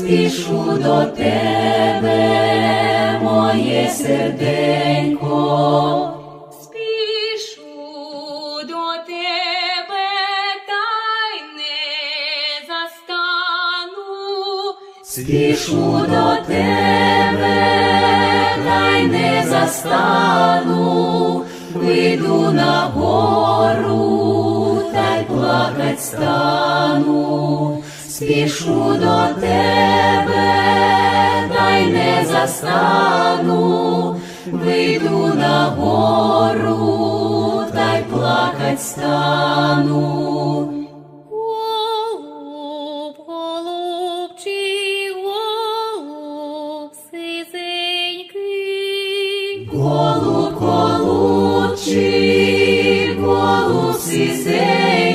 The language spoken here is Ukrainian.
спішу до тебе, моє серденько. Спішу до тебе, та не застану. Спішу до тебе, та й не застану, вийду на гору, та й плакать стану спішу до тебе, дай не застану, вийду на гору, та й плакать стану. Голуб, голубчик, голуб сизенький,